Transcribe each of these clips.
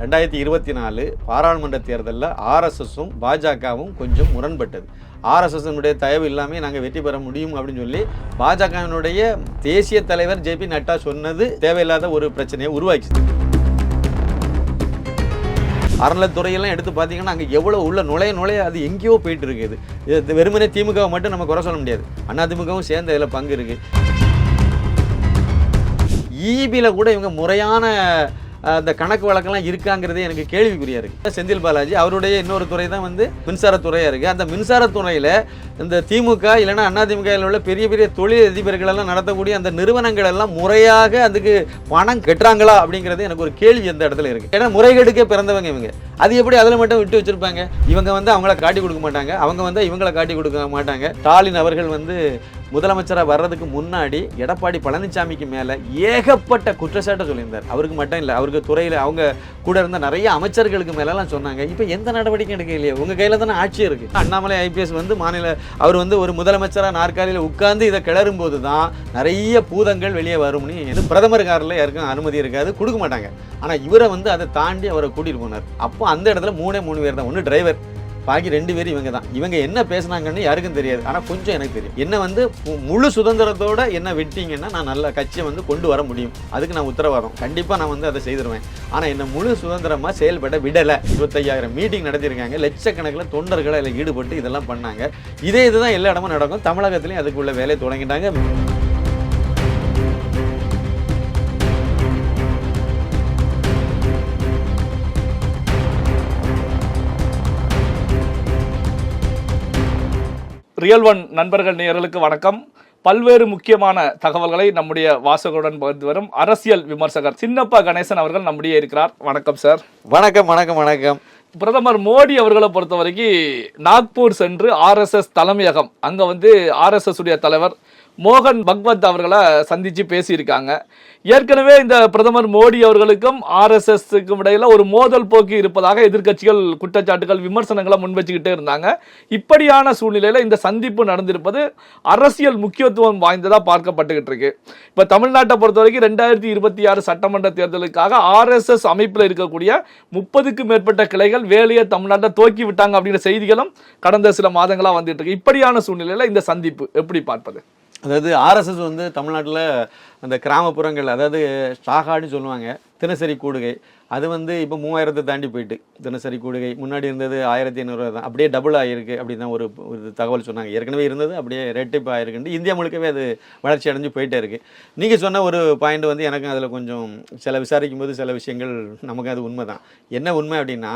ரெண்டாயிரத்தி இருபத்தி நாலு பாராளுமன்ற தேர்தலில் ஆர்எஸ்எஸும் பாஜகவும் கொஞ்சம் முரண்பட்டது. ஆர்எஸ்எஸ்னுடைய தயவு இல்லாமல் நாங்கள் வெற்றி பெற முடியும் அப்படின்னு சொல்லி பாஜகவினுடைய தேசிய தலைவர் ஜே பி நட்டா சொன்னது தேவையில்லாத ஒரு பிரச்சனையை உருவாக்கிச்சு. அறநிலைத்துறையெல்லாம் எடுத்து பார்த்தீங்கன்னா அங்கே எவ்வளோ உள்ள நுழைய நுழைய அது எங்கேயோ போயிட்டு இருக்குது இது வெறுமனே திமுகவை மட்டும் நம்ம குறை சொல்ல முடியாது. அண்ணா திமுகவும் சேர்ந்து இதில் பங்கு இருக்குது ஈபியில் கூட இவங்க முறையான அந்த கணக்கு வழக்கெல்லாம் இருக்காங்கிறதே எனக்கு கேள்விக்குறியா இருக்கு. செந்தில் பாலாஜி அவருடைய இன்னொரு துறை தான் வந்து மின்சாரத்துறையா இருக்கு. அந்த மின்சாரத்துறையில இந்த திமுக இல்லைன்னா அண்ணா உள்ள பெரிய பெரிய தொழில் அதிபர்கள் எல்லாம் நடத்தக்கூடிய அந்த நிறுவனங்கள் எல்லாம் முறையாக அதுக்கு பணம் கட்டுறாங்களா அப்படிங்கிறது எனக்கு ஒரு கேள்வி அந்த இடத்துல இருக்கு. ஏன்னா முறைகேடுக்கே பிறந்தவங்க இவங்க. அது எப்படி அதில் மட்டும் விட்டு வச்சிருப்பாங்க? இவங்க வந்து அவங்கள காட்டி கொடுக்க மாட்டாங்க. அவங்க வந்து இவங்களை காட்டி கொடுக்க மாட்டாங்க. ஸ்டாலின் அவர்கள் வந்து முதலமைச்சராக வர்றதுக்கு முன்னாடி எடப்பாடி பழனிசாமிக்கு மேலே ஏகப்பட்ட குற்றச்சாட்டை சொல்லியிருந்தார். அவருக்கு மட்டும் இல்லை அவருக்கு துறையில் அவங்க கூட இருந்த நிறைய அமைச்சர்களுக்கு மேலெல்லாம் சொன்னாங்க. இப்போ எந்த நடவடிக்கையும் எடுக்க இல்லையா? உங்கள் கையில் தானே ஆட்சி இருக்குது அண்ணாமலை ஐபிஎஸ் வந்து மாநில அவர் வந்து ஒரு முதலமைச்சராக நாற்காலியில் உட்கார்ந்து இதை கிளறும் போது தான் நிறைய பூதங்கள் வெளியே வரும்னு இது பிரதமர் காரில் யாருக்கும் அனுமதி இருக்காது கொடுக்க மாட்டாங்க. ஆனால் இவரை வந்து அதை தாண்டி அவரை கூட்டிகிட்டு போனார். அப்போ அந்த இடத்துல மூணே மூணு பேர் தான். ஒன்று டிரைவர் பாக்கி ரெண்டு பேரும் இவங்க தான். இவங்க என்ன பேசுனாங்கன்னு யாருக்கும் தெரியாது. ஆனால் கொஞ்சம் எனக்கு தெரியும். என்ன வந்து மு- முழு சுதந்திரத்தோட என்ன விட்டீங்கன்னா நான் நல்ல கட்சியை வந்து கொண்டு வர முடியும். அதுக்கு நான் உத்தரவாதம். கண்டிப்பாக நான் வந்து அதை செய்திருவேன். ஆனால் என்னை முழு சுதந்திரமாக செயல்பட விடலை. இருபத்தையாயிரம் மீட்டிங் நடத்தியிருக்காங்க. லட்சக்கணக்கில் தொண்டர்களை அதில் ஈடுபட்டு இதெல்லாம் பண்ணாங்க. இதே இதுதான் எல்லா இடமும் நடக்கும். தமிழகத்துலையும் அதுக்குள்ள வேலையை தொடங்கிட்டாங்க. ரியல் ஒன் நண்பர்கள் நேயர்களுக்கு வணக்கம். பல்வேறு முக்கியமான தகவல்களை நம்முடைய வாசகருடன் பகிர்ந்து வரும் அரசியல் விமர்சகர் சின்னப்பா கணேசன் அவர்கள் நம்முடைய இருக்கிறார். வணக்கம் சார் வணக்கம் வணக்கம் வணக்கம். பிரதமர் மோடி அவர்களை பொறுத்த வரைக்கும் நாக்பூர் சென்று ஆர்எஸ்எஸ் தலைமையகம் அங்க வந்து ஆர்எஸ்எஸ் உடைய தலைவர் மோகன் பக்வத் அவர்களை சந்தித்து பேசியிருக்காங்க. ஏற்கனவே இந்த பிரதமர் மோடி அவர்களுக்கும் ஆர்எஸ்எஸ்க்கும் இடையில் ஒரு மோதல் போக்கு இருப்பதாக எதிர்க்கட்சிகள் குற்றச்சாட்டுகள் விமர்சனங்களை முன்வச்சுக்கிட்டே இருந்தாங்க. இப்படியான சூழ்நிலையில் இந்த சந்திப்பு நடந்திருப்பது அரசியல் முக்கியத்துவம் வாய்ந்ததாக பார்க்கப்பட்டுக்கிட்டு இருக்கு. இப்போ தமிழ்நாட்டை பொறுத்த வரைக்கும் ரெண்டாயிரத்தி இருபத்தி ஆறு சட்டமன்ற தேர்தலுக்காக ஆர்எஸ்எஸ் அமைப்பில் இருக்கக்கூடிய முப்பதுக்கு மேற்பட்ட கிளைகள் வேலையை தமிழ்நாட்டை தோக்கி விட்டாங்க அப்படிங்கிற செய்திகளும் கடந்த சில மாதங்களாக வந்துட்டு இருக்கு. இப்படியான சூழ்நிலையில் இந்த சந்திப்பு எப்படி பார்ப்பது? அதாவது ஆர்எஸ்எஸ் வந்து தமிழ்நாட்டில் அந்த கிராமப்புறங்கள் அதாவது சாகாடுன்னு சொல்லுவாங்க தினசரி கூடுகை. அது வந்து இப்போ மூவாயிரத்தை தாண்டி போயிட்டு தினசரி கூடுகை. முன்னாடி இருந்தது ஆயிரத்தி ஐநூறுரூவா தான். அப்படியே டபுள் ஆகிருக்கு அப்படி தான் ஒரு ஒரு தகவல் சொன்னாங்க. ஏற்கனவே இருந்தது அப்படியே ரெட்டிப்பு ஆயிருக்குண்டு இந்தியா முழுக்கவே அது வளர்ச்சி அடைஞ்சு போயிட்டே இருக்குது நீங்கள் சொன்ன ஒரு பாயிண்ட் வந்து எனக்கும் அதில் கொஞ்சம் சில விசாரிக்கும் போது சில விஷயங்கள் நமக்கு அது உண்மை தான் என்ன உண்மை அப்படின்னா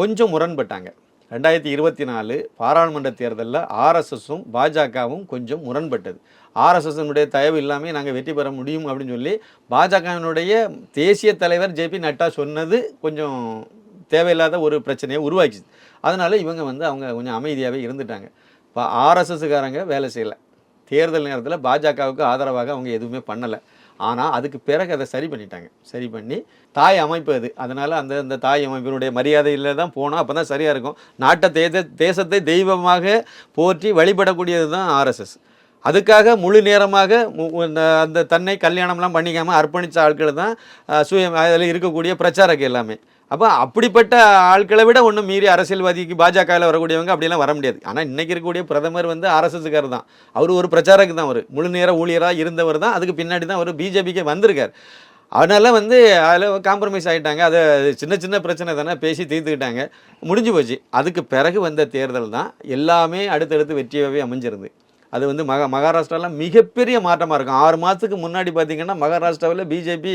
கொஞ்சம் முரண்பட்டாங்க. ரெண்டாயிரத்தி இருபத்தி நாலு பாராளுமன்ற தேர்தலில் ஆர்எஸ்எஸும் பாஜகவும் கொஞ்சம் முரண்பட்டது. ஆர்எஸ்எஸ்னுடைய தயவு இல்லாமல் நாங்கள் வெற்றி பெற முடியும் அப்படின்னு சொல்லி பாஜகவினுடைய தேசிய தலைவர் ஜேபி நட்டா சொன்னது கொஞ்சம் தேவையில்லாத ஒரு பிரச்சனையை உருவாக்கிச்சு. அதனால் இவங்க வந்து அவங்க கொஞ்சம் அமைதியாகவே இருந்துட்டாங்க. இப்போ ஆர்எஸ்எஸ்காரங்க வேலை செய்யலை. தேர்தல் நேரத்தில் பாஜகவுக்கு ஆதரவாக அவங்க எதுவுமே பண்ணலை. ஆனால் அதுக்கு பிறகு அதை சரி பண்ணிட்டாங்க. சரி பண்ணி தாய் அமைப்பு அது. அதனால் அந்த அந்த தாய் அமைப்பினுடைய மரியாதையில் தான் போனால் அப்போ தான் சரியாக இருக்கும். நாட்டை தேச தேசத்தை தெய்வமாக போற்றி வழிபடக்கூடியது தான் ஆர்எஸ்எஸ் அதுக்காக முழு நேரமாக மு- அந்த- அந்த தன்னை கல்யாணம்லாம் பண்ணிக்காமல் அர்ப்பணித்த ஆட்கள் தான் சுய அதில் இருக்கக்கூடிய பிரச்சாரக்கு எல்லாமே. அப்போ அப்படிப்பட்ட ஆட்களை விட ஒன்றும் மீறி அரசியல்வாதிக்கு பாஜகவில் வரக்கூடியவங்க அப்படிலாம் வர முடியாது. ஆனால் இன்னைக்கு இருக்கக்கூடிய பிரதமர் வந்து ஆர்எஸ்எஸ்கார் தான். அவர் ஒரு பிரச்சாரக்கு தான் அவர். முழு நேர ஊழியராக இருந்தவர் தான். அதுக்கு பின்னாடி தான் அவர் பிஜேபிக்கு வந்திருக்கார். அதனால் வந்து அதில் காம்ப்ரமைஸ் ஆகிட்டாங்க அதை சின்ன சின்ன பிரச்சனை தானே பேசி தீர்த்துக்கிட்டாங்க. முடிஞ்சு போச்சு. அதுக்கு பிறகு வந்த தேர்தல் தான் எல்லாமே அடுத்தடுத்து வெற்றியாகவே அமைஞ்சிருந்து அது வந்து மகா மகாராஷ்டிராவில் மிகப்பெரிய மாற்றமாக இருக்கும். ஆறு மாதத்துக்கு முன்னாடி பார்த்தீங்கன்னா மகாராஷ்டிராவில் பிஜேபி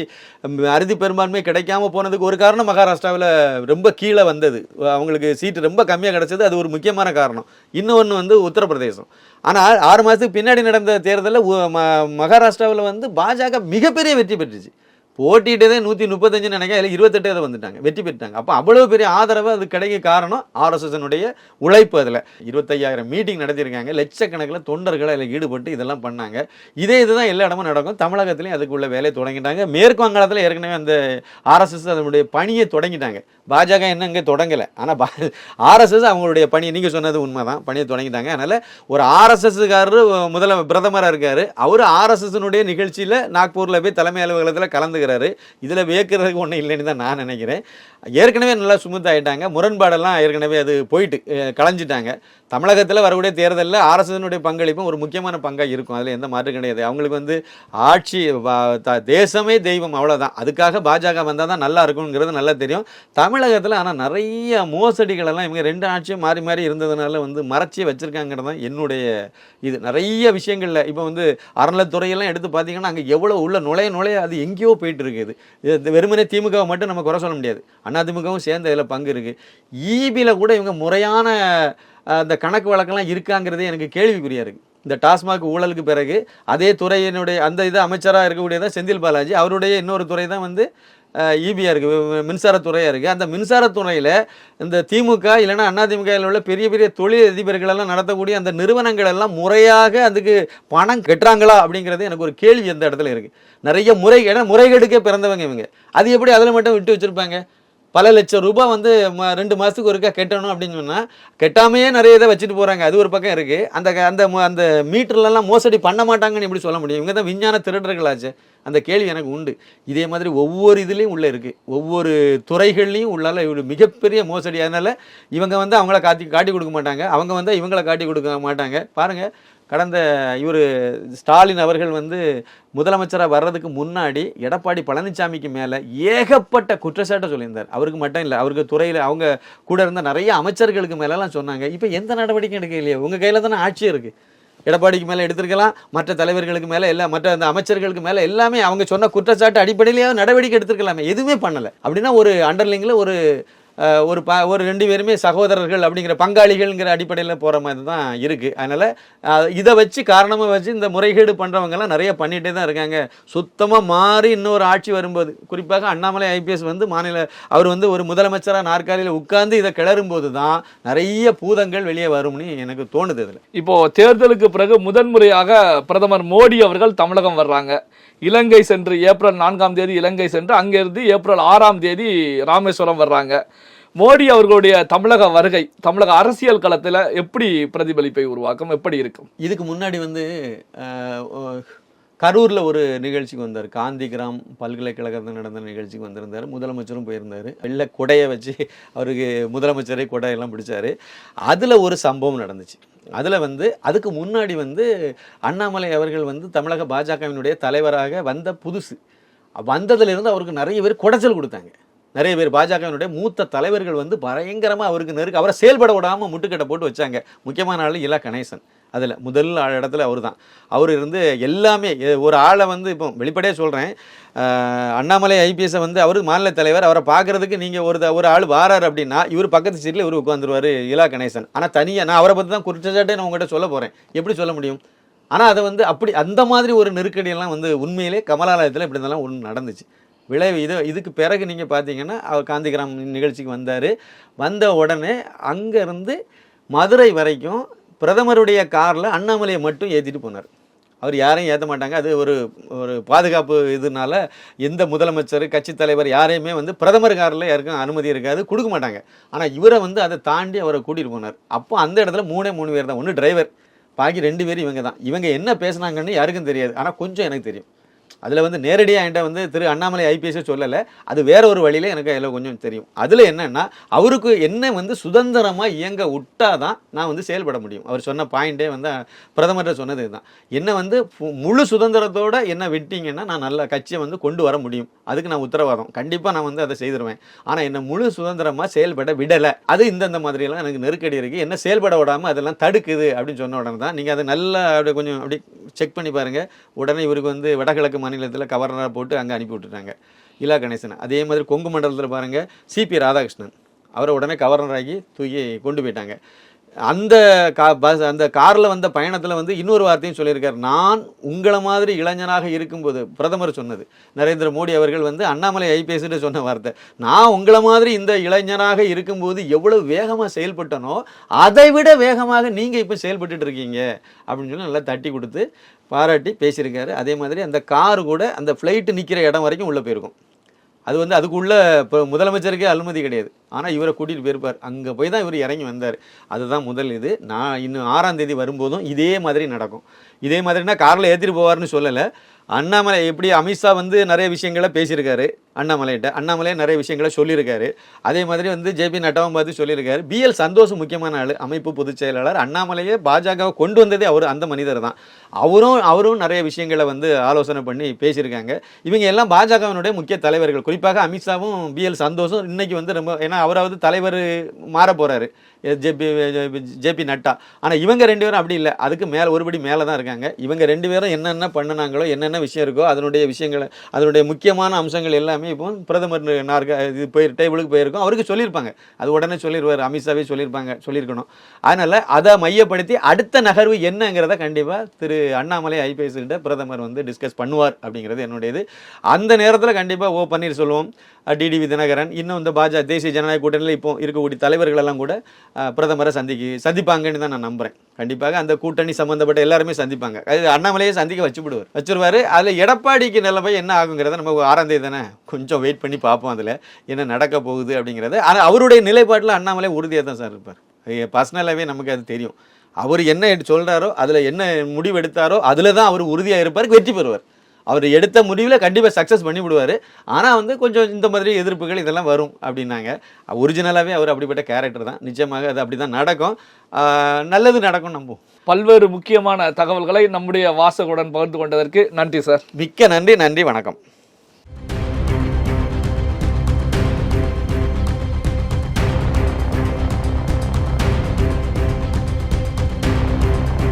அறுதி பெரும்பான்மை கிடைக்காம போனதுக்கு ஒரு காரணம் மகாராஷ்டிராவில் ரொம்ப கீழே வந்தது. அவங்களுக்கு சீட்டு ரொம்ப கம்மியாக கிடைச்சது. அது ஒரு முக்கியமான காரணம். இன்னொன்று வந்து உத்தரப்பிரதேசம். ஆனால் ஆறு மாதத்துக்கு பின்னாடி நடந்த தேர்தலில் மகாராஷ்டிராவில் வந்து பாஜக மிகப்பெரிய வெற்றி பெற்றுச்சு. போட்டிட்டதே நூற்றி முப்பத்தஞ்சு நினைக்கிறேன். இல்லை இருபத்தெட்டு இதை வந்துட்டாங்க. வெற்றி பெற்றாங்க அப்போ அவ்வளோ பெரிய ஆதரவு அது கிடைக்க காரணம் ஆர்எஸ்எஸ்னுடைய உழைப்பு அதில். இருபத்தையாயிரம் மீட்டிங் நடத்தியிருக்காங்க. லட்சக்கணக்கில் தொண்டர்களை அதில் ஈடுபட்டு இதெல்லாம் பண்ணாங்க. இதே இதுதான் எல்லா இடமும் நடக்கும். தமிழகத்துலையும் அதுக்குள்ள வேலையை தொடங்கிட்டாங்க. மேற்கு வங்காளத்தில் ஏற்கனவே அந்த ஆர்எஸ்எஸ் அதனுடைய பணியை தொடங்கிட்டாங்க. பாஜக என்ன இங்கே தொடங்கலை. ஆனால் பா ஆர்எஸ்எஸ் அவங்களுடைய பணி நீங்கள் சொன்னது உண்மைதான். பணியை தொடங்கிட்டாங்க. அதனால் ஒரு ஆர்எஸ்எஸ்காரர் முதல பிரதமராக இருக்கார். அவர் ஆர்எஸ்எஸ்னுடைய நிகழ்ச்சியில் நாக்பூரில் போய் தலைமை அலுவலகத்தில் கலந்துக்கிறார். வியக்கிறாரு இதில் வியக்கிறதுக்கு ஒன்றும் இல்லைன்னு தான் நான் நினைக்கிறேன். ஏற்கனவே நல்லா சுமூத் ஆயிட்டாங்க முரண்பாடெல்லாம் ஏற்கனவே அது போயிட்டு களைஞ்சிட்டாங்க. தமிழகத்தில் வரக்கூடிய தேர்தலில் ஆர்எஸ்எஸ்னுடைய பங்களிப்பும் ஒரு முக்கியமான பங்காக இருக்கும். அதில் எந்த மாற்றம் கிடையாது. அவங்களுக்கு வந்து ஆட்சி தேசமே தெய்வம் அவ்வளோதான் அதுக்காக பாஜக வந்தால் தான் நல்லா இருக்குங்கிறது நல்லா தெரியும். தமிழகத்தில் ஆனால் நிறைய மோசடிகள் எல்லாம் இவங்க ரெண்டு ஆட்சியும் மாறி மாறி இருந்ததுனால வந்து மறைச்சி வச்சுருக்காங்கிறது தான் என்னுடைய இது. நிறைய விஷயங்களில் இப்போ வந்து அறநிலைத்துறையெல்லாம் எடுத்து பார்த்தீங்கன்னா அங்கே எவ்வளோ உள்ள நுழைய நுழைய அது எங்கேயோ போயிட்டு இருக்குது. இது வெறுமனே திமுகவை மட்டும் நம்ம குறை சொல்ல முடியாது. அதிமுகவும் சேர்ந்த இதில் பங்கு இருக்குது ஈபியில் கூட இவங்க முறையான அந்த கணக்கு வழக்கெல்லாம் இருக்காங்கிறதே எனக்கு கேள்விக்குறியா இருக்குது இந்த டாஸ்மாக் ஊழலுக்கு பிறகு அதே துறையினுடைய அந்த இது அமைச்சராக இருக்கக்கூடியதான் செந்தில் பாலாஜி. அவருடைய இன்னொரு துறை தான் வந்து ஈபியாக இருக்குது மின்சாரத்துறையாக இருக்குது அந்த மின்சாரத்துறையில் இந்த திமுக இல்லைன்னா அதிமுகவில் உள்ள பெரிய பெரிய தொழில் அதிபர்கள் எல்லாம் நடத்தக்கூடிய அந்த நிறுவனங்கள் எல்லாம் முறையாக அதுக்கு பணம் கட்டுறாங்களா அப்படிங்கிறது எனக்கு ஒரு கேள்வி அந்த இடத்துல இருக்குது நிறைய முறை ஏன்னா முறைகேடுக்கே பிறந்தவங்க இவங்க. அது எப்படி அதில் மட்டும் விட்டு வச்சுருப்பாங்க? பல லட்சம் ரூபாய் வந்து ம- ரெண்டு மாதத்துக்கு ஒருக்கா கட்டணும் அப்படின்னு சொன்னால் கெட்டாமையே நிறைய இதை வச்சுட்டு போகிறாங்க அது ஒரு பக்கம் இருக்குது அந்த அந்த அந்த மீட்டர்லலாம் மோசடி பண்ண மாட்டாங்கன்னு எப்படி சொல்ல முடியும்? இவங்க தான் விஞ்ஞான திருடர்களாச்சு. அந்த கேள்வி எனக்கு உண்டு. இதே மாதிரி ஒவ்வொரு இதுலேயும் உள்ளே இருக்குது ஒவ்வொரு துறைகள்லையும் உள்ளால ஒரு மிகப்பெரிய மோசடி. அதனால் இவங்க வந்து அவங்கள காட்டி காட்டி கொடுக்க மாட்டாங்க. அவங்க வந்து இவங்கள காட்டி கொடுக்க மாட்டாங்க. பாருங்கள் கடந்த இவர் ஸ்டாலின் அவர்கள் வந்து முதலமைச்சராக வர்றதுக்கு முன்னாடி எடப்பாடி பழனிசாமிக்கு மேலே ஏகப்பட்ட குற்றச்சாட்டை சொல்லியிருந்தார். அவருக்கு மட்டும் இல்லை அவருக்கு துறையில் அவங்க கூட இருந்த நிறைய அமைச்சர்களுக்கு மேலெலாம் சொன்னாங்க. இப்போ எந்த நடவடிக்கையும் எடுக்க இல்லையா. உங்கள் கையில் தானே ஆட்சி இருக்குது எடப்பாடிக்கு மேலே எடுத்திருக்கலாம் மற்ற தலைவர்களுக்கு மேலே எல்லா மற்ற அந்த அமைச்சர்களுக்கு மேலே எல்லாமே அவங்க சொன்ன குற்றச்சாட்டு அடிப்படையிலேயே நடவடிக்கை எடுத்திருக்கலாமே. எதுவுமே பண்ணலை. அப்படின்னா ஒரு அண்டர்லிங்கில் ஒரு ஒரு ப ஒரு ரெண்டு பேருமே சகோதரர்கள் அப்படிங்கிற பங்காளிகள்ங்கிற அடிப்படையில் போகிற மாதிரி தான் இருக்குது அதனால் இதை வச்சு காரணமாக வச்சு இந்த முறைகேடு பண்ணுறவங்கெல்லாம் நிறைய பண்ணிகிட்டே தான் இருக்காங்க. சுத்தமாக மாறி இன்னொரு ஆட்சி வரும்போது குறிப்பாக அண்ணாமலை ஐபிஎஸ் வந்து மாநில அவர் வந்து ஒரு முதலமைச்சராக நாற்காலியில் உட்கார்ந்து இதை கிளறும்போது தான் நிறைய பூதங்கள் வெளியே வரும்னு எனக்கு தோணுது இதில். இப்போது தேர்தலுக்கு பிறகு முதன்முறையாக பிரதமர் மோடி அவர்கள் தமிழகம் வர்றாங்க. இலங்கை சென்று ஏப்ரல் நான்காம் தேதி இலங்கை சென்று அங்கிருந்து ஏப்ரல் ஆறாம் தேதி ராமேஸ்வரம் வர்றாங்க. மோடி அவர்களுடைய தமிழக வருகை தமிழக அரசியல் களத்தில் எப்படி பிரதிபலிப்பை உருவாக்கும் எப்படி இருக்கும்? இதுக்கு முன்னாடி வந்து கரூரில் ஒரு நிகழ்ச்சிக்கு வந்தார். காந்திகிராம் பல்கலைக்கழகத்தில் நடந்த நிகழ்ச்சிக்கு வந்திருந்தார். முதலமைச்சரும் போயிருந்தார். வெள்ளை கொடையை வச்சு அவருக்கு முதலமைச்சரே கொடையெல்லாம் பிடிச்சார். அதில் ஒரு சம்பவம் நடந்துச்சு. அதில் வந்து அதுக்கு முன்னாடி வந்து அண்ணாமலை அவர்கள் வந்து தமிழக பாஜகவினுடைய தலைவராக வந்த புதுசு. வந்ததுலேருந்து அவருக்கு நிறைய பேர் குடைச்சல் கொடுத்தாங்க. நிறைய பேர் பாஜகவினுடைய மூத்த தலைவர்கள் வந்து பயங்கரமாக அவருக்கு நெருக்க அவரை செயல்பட விடாமல் முட்டுக்கட்டை போட்டு வச்சாங்க. முக்கியமான ஆள் இலா கணேசன். அதில் முதல் ஆள் இடத்துல அவர் தான் அவர் இருந்து எல்லாமே ஒரு ஆளை வந்து இப்போ வெளிப்படையாக சொல்கிறேன் அண்ணாமலை ஐபிஎஸ்ஸை வந்து அவர் மாநில தலைவர். அவரை பார்க்கறதுக்கு நீங்கள் ஒரு த- ஒரு ஆள் வாரார் அப்படின்னா இவர் பக்கத்து சீட்டில் இவர் உட்காந்துருவார் இலா கணேசன். ஆனால் தனியாக நான் அவரை பற்றி தான் குற்றச்சாட்டே நான் உங்கள்கிட்ட சொல்ல போகிறேன் எப்படி சொல்ல முடியும்? ஆனால் அதை வந்து அப்படி அந்த மாதிரி ஒரு நெருக்கடியெல்லாம் வந்து உண்மையிலே கமலாலயத்தில் இப்படி இருந்தாலும் ஒன்று நடந்துச்சு. விளைவு. இது இதுக்கு பிறகு நீங்கள் பார்த்தீங்கன்னா அவர் காந்திகிராம் நிகழ்ச்சிக்கு வந்தார். வந்த உடனே அங்கேருந்து மதுரை வரைக்கும் பிரதமருடைய காரில் அண்ணாமலையை மட்டும் ஏற்றிட்டு போனார். அவர் யாரையும் ஏற்ற மாட்டாங்க. அது ஒரு ஒரு பாதுகாப்பு இதனால எந்த முதலமைச்சர் கட்சித் தலைவர் யாரையுமே வந்து பிரதமர் காரில் யாருக்கும் அனுமதி இருக்காது கொடுக்க மாட்டாங்க. ஆனால் இவரை வந்து அதை தாண்டி அவரை கூட்டிகிட்டு போனார். அப்போ அந்த இடத்துல மூணே மூணு பேர் தான். ஒன்று டிரைவர் பாக்கி ரெண்டு பேரும் இவங்க தான் இவங்க என்ன பேசுனாங்கன்னு யாருக்கும் தெரியாது. ஆனால் கொஞ்சம் எனக்கு தெரியும். அதில் வந்து நேரடியாக என்கிட்ட வந்து திரு அண்ணாமலை ஐபிஎஸ்ஸே சொல்லலை. அது வேற ஒரு வழியில் எனக்கு அதில் கொஞ்சம் தெரியும். அதில் என்னென்னா அவருக்கு என்ன வந்து சுதந்திரமாக இயங்க விட்டாதான் நான் வந்து செயல்பட முடியும். அவர் சொன்ன பாயிண்டே வந்து பிரதமர்கிட்ட சொன்னது தான் என்ன வந்து முழு சுதந்திரத்தோடு என்ன விட்டீங்கன்னா நான் நல்ல கட்சியை வந்து கொண்டு வர முடியும். அதுக்கு நான் உத்தரவாதம். கண்டிப்பாக நான் வந்து அதை செய்திருவேன். ஆனால் என்னை முழு சுதந்திரமாக செயல்பட விடலை. அது இந்தந்த மாதிரியெல்லாம் எனக்கு நெருக்கடி இருக்குது என்ன செயல்பட விடாமல் அதெல்லாம் தடுக்குது அப்படின்னு சொன்ன உடனே தான் நீங்கள் அதை நல்லா அப்படியே கொஞ்சம் அப்படி செக் பண்ணி பாருங்கள் உடனே இவருக்கு வந்து வடகிழக்கு மாநிலத்தில் கவர்னராக போட்டு அங்கே அனுப்பி விட்டுட்டாங்க. இலா கணேசன். அதே மாதிரி கொங்கு மண்டலத்தில் பாருங்கள் சிபி ராதாகிருஷ்ணன். அவரை உடனே கவர்னராகி தூக்கி கொண்டு போயிட்டாங்க. அந்த கா பஸ் அந்த காரில் வந்த பயணத்தில் வந்து இன்னொரு வார்த்தையும் சொல்லியிருக்கார். நான் உங்களை மாதிரி இளைஞனாக இருக்கும்போது பிரதமர் சொன்னது நரேந்திர மோடி அவர்கள் வந்து அண்ணாமலை ஐபிஎஸ்ட்டு சொன்ன வார்த்தை. நான் உங்களை மாதிரி இந்த இளைஞனாக இருக்கும்போது எவ்வளோ வேகமாக செயல்பட்டனோ அதை விட வேகமாக நீங்கள் இப்போ செயல்பட்டுட்டு இருக்கீங்க. அப்படின்னு சொல்லி நல்லா தட்டி கொடுத்து பாராட்டி பேசியிருக்காரு. அதே மாதிரி அந்த கார் கூட அந்த ஃப்ளைட்டு நிற்கிற இடம் வரைக்கும் உள்ளே போயிருக்கும். அது வந்து அதுக்குள்ள இப்போ முதலமைச்சருக்கே அனுமதி கிடையாது. ஆனால் இவரை கூட்டிகிட்டு போயிருப்பார். அங்கே போய் தான் இவர் இறங்கி வந்தார். அதுதான் முதல் இது. நான் இன்னும் ஆறாம் தேதி வரும்போதும் இதே மாதிரி நடக்கும். இதே மாதிரினா காரில் ஏற்றிட்டு போவார்னு சொல்லலை. அண்ணாமலை எப்படி அமித்ஷா வந்து நிறைய விஷயங்களை பேசியிருக்காரு அண்ணாமலைகிட்ட. அண்ணாமலை நிறைய விஷயங்களை சொல்லியிருக்காரு. அதே மாதிரி வந்து ஜேபி நட்டாவும் பார்த்து சொல்லியிருக்காரு. பிஎல் சந்தோஷ் முக்கியமான ஆள் அமைப்பு பொதுச் செயலாளர். அண்ணாமலையே பாஜகவை கொண்டு வந்ததே அவர் அந்த மனிதர் தான். அவரும் அவரும் நிறைய விஷயங்களை வந்து ஆலோசனை பண்ணி பேசியிருக்காங்க. இவங்க எல்லாம் பாஜகவினுடைய முக்கிய தலைவர்கள். குறிப்பாக அமித்ஷாவும் பிஎல் சந்தோஷும் இன்றைக்கி வந்து ரொம்ப ஏன்னா அவராவது தலைவர் மாற போகிறாரு ஜேபி ஜேபி நட்டா. ஆனால் இவங்க ரெண்டு பேரும் அப்படி இல்லை. அதுக்கு மேலே ஒருபடி மேலே தான் இருக்காங்க. இவங்க ரெண்டு பேரும் என்னென்ன பண்ணினாங்களோ என்னென்ன விஷயம் இருக்கோ அதனுடைய விஷயங்களை அதனுடைய முக்கியமான அம்சங்கள் எல்லாமே இப்போ பிரதமர் நார்க இது போய் டேபிளுக்கு போயிருக்கோம். அவருக்கு சொல்லியிருப்பாங்க. அது உடனே சொல்லிடுவார் அமித்ஷாவே சொல்லியிருப்பாங்க. சொல்லியிருக்கணும். அதனால் அதை மையப்படுத்தி அடுத்த நகர்வு என்னங்கிறத கண்டிப்பாக திரு அண்ணாமலை ஐபிஎஸ்கிட்ட பிரதமர் வந்து டிஸ்கஸ் பண்ணுவார் அப்படிங்கிறது என்னுடையது அந்த நேரத்தில் கண்டிப்பாக ஓ பன்னீர்செல்வம் டிடிவி தினகரன் இன்னும் இந்த பாஜக தேசிய ஜனநாயக கூட்டணியில் இப்போ இருக்கக்கூடிய தலைவர்களெல்லாம் கூட பிரதமரை சந்திக்கு சந்திப்பாங்கன்னு தான் நான் நம்புறேன். கண்டிப்பாக அந்த கூட்டணி சம்மந்தப்பட்ட எல்லாருமே சந்திப்பாங்க. அது அண்ணாமலையை சந்திக்க வச்சுப்பிடுவார் வச்சுருவார். அதில் எடப்பாடிக்கு நிலைமை என்ன ஆகுங்கிறத நம்ம ஆறாம் தேதி தானே கொஞ்சம் வெயிட் பண்ணி பார்ப்போம் அதில் என்ன நடக்க போகுது அப்படிங்கிறது. ஆனால் அவருடைய நிலைப்பாட்டில் அண்ணாமலை உறுதியாக தான் சார் இருப்பார். பர்சனலாகவே நமக்கு அது தெரியும். அவர் என்ன சொல்கிறாரோ அதில் என்ன முடிவெடுத்தாரோ அதில் தான் அவர் உறுதியாக இருப்பார் வெற்றி பெறுவார். அவர் எடுத்த முடிவில் கண்டிப்பாக சக்ஸஸ் பண்ணி விடுவார் ஆனால் வந்து கொஞ்சம் இந்த மாதிரி எதிர்ப்புகள் இதெல்லாம் வரும் அப்படின்னாங்க. ஒரிஜினலாகவே அவர் அப்படிப்பட்ட கேரக்டர் தான். நிச்சயமாக அது அப்படி தான் நடக்கும் நல்லது நடக்கும் நம்புவோம் பல்வேறு முக்கியமான தகவல்களை நம்முடைய வாசகுடன் பகிர்ந்து கொண்டதற்கு நன்றி சார். மிக்க நன்றி நன்றி வணக்கம்.